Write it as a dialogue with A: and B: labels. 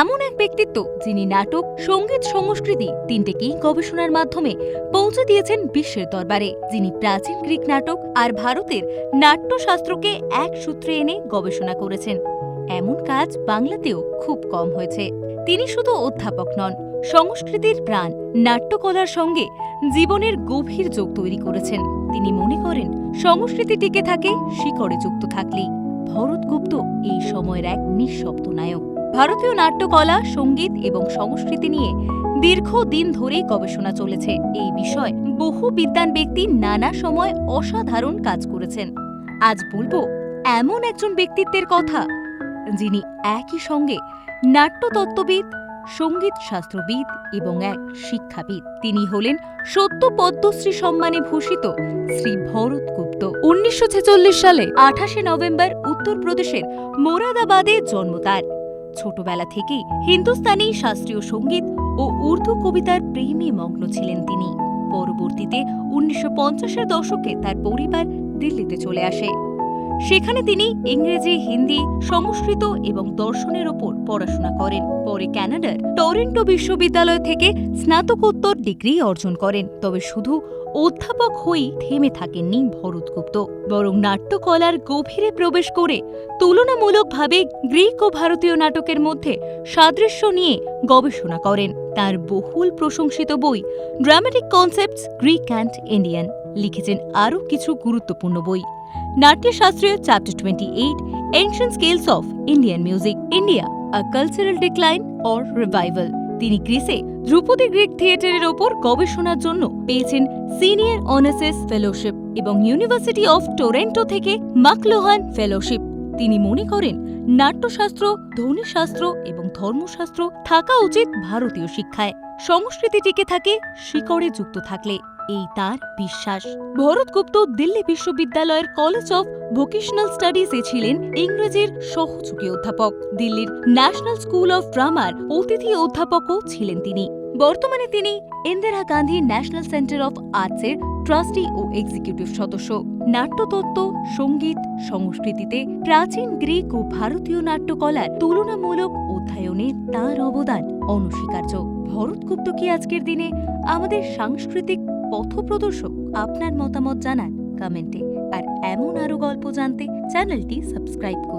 A: এমন এক ব্যক্তিত্ব যিনি নাটক, সংগীত, সংস্কৃতি তিনটেকেই গবেষণার মাধ্যমে পৌঁছে দিয়েছেন বিশ্বের দরবারে। যিনি প্রাচীন গ্রিক নাটক আর ভারতের নাট্যশাস্ত্রকে এক সূত্রে এনে গবেষণা করেছেন। এমন কাজ বাংলাতেও খুব কম হয়েছে। তিনি শুধু অধ্যাপক নন, সংস্কৃতির প্রাণ, নাট্যকলার সঙ্গে জীবনের গভীর যোগ তৈরি করেছেন। তিনি মনে করেন, সংস্কৃতি টিকে থাকে শিকড়ে যুক্ত থাকলেই। ভরতগুপ্ত এই সময়ের এক নিঃশব্দ নায়ক। ভারতীয় নাট্যকলা, সংগীত এবং সংস্কৃতি নিয়ে দীর্ঘদিন ধরেই গবেষণা চলেছে। এই বিষয় বহু বিদ্বান ব্যক্তি নানা সময় অসাধারণ কাজ করেছেন। আজ বলব, এমন একজন ব্যক্তিত্বের কথা যিনি একই সঙ্গে নাট্যতত্ত্ববিদ সংগীত শাস্ত্রবিদ এবং এক শিক্ষাবিদ। তিনি হলেন সত্য পদ্মশ্রী সম্মানে ভূষিত শ্রী ভরত গুপ্ত। উনিশশো সালে আঠাশে নভেম্বর উত্তরপ্রদেশের মোরাদাবাদে জন্ম তার। ছোটবেলা থেকেই হিন্দুস্তানি শাস্ত্রীয় সংগীত ও উর্দু কবিতার প্রেমে মগ্ন ছিলেন তিনি। পরবর্তীতে উনিশশো পঞ্চাশের দশকে তার পরিবার দিল্লিতে চলে আসে। সেখানে তিনি ইংরেজি, হিন্দি, সংস্কৃত এবং দর্শনের ওপর পড়াশোনা করেন। পরে ক্যানাডার টরেন্টো বিশ্ববিদ্যালয় থেকে স্নাতকোত্তর ডিগ্রি অর্জন করেন। তবে শুধু অধ্যাপক হয়েই থেমে থাকেননি ভরতগুপ্ত। বরং নাট্যকলার গভীরে প্রবেশ করে তুলনামূলকভাবে গ্রিক ও ভারতীয় নাটকের মধ্যে সাদৃশ্য নিয়ে গবেষণা করেন। তার বহুল প্রশংসিত বই dramatic concepts Greek and Indian লিখেছেন আরও কিছু গুরুত্বপূর্ণ বই। Chapter twenty eight ancient scales of Indian music India a cultural decline or revival তিনি গ্রিসে ধ্রুপদী গ্রিক থিয়েটারের ওপর গবেষণার জন্য পেয়েছেন সিনিয়র অনার্সেস ফেলোশিপ এবং ইউনিভার্সিটি অফ টরেন্টো থেকে মাকলোহান ফেলোশিপ তিনি মনে করেন, নাট্যশাস্ত্র, ধ্বনিশাস্ত্র এবং ধর্মশাস্ত্র থাকা উচিত ভারতীয় শিক্ষায়। সংস্কৃতি টিকে থাকে, শিকড়ে যুক্ত থাকলে। এই তার বিশ্বাস। ভরতগুপ্ত দিল্লি বিশ্ববিদ্যালয়ের কলেজ অফ ভোকেশনাল স্টাডিজে ছিলেন ইংরেজির সহযোগী অধ্যাপক। দিল্লির ন্যাশনাল স্কুল অফ ড্রামার অতিথি অধ্যাপকও ছিলেন তিনি। বর্তমানে তিনি Indira Gandhi national centre of আর্টসের ট্রাস্টি ও এক্সিকিউটিভ সদস্য। নাট্যতত্ত্ব, সংগীত, সংস্কৃতিতে প্রাচীন গ্রিক ও ভারতীয় নাট্যকলার তুলনামূলক অধ্যয়নে তার অবদান অনস্বীকার্য। ভরতগুপ্ত কি আজকের দিনে আমাদের সাংস্কৃতিক পথপ্রদর্শক আপনার মতামত জানান কমেন্টে। আর এমন আরও গল্প জানতে চ্যানেলটি সাবস্ক্রাইব করুন।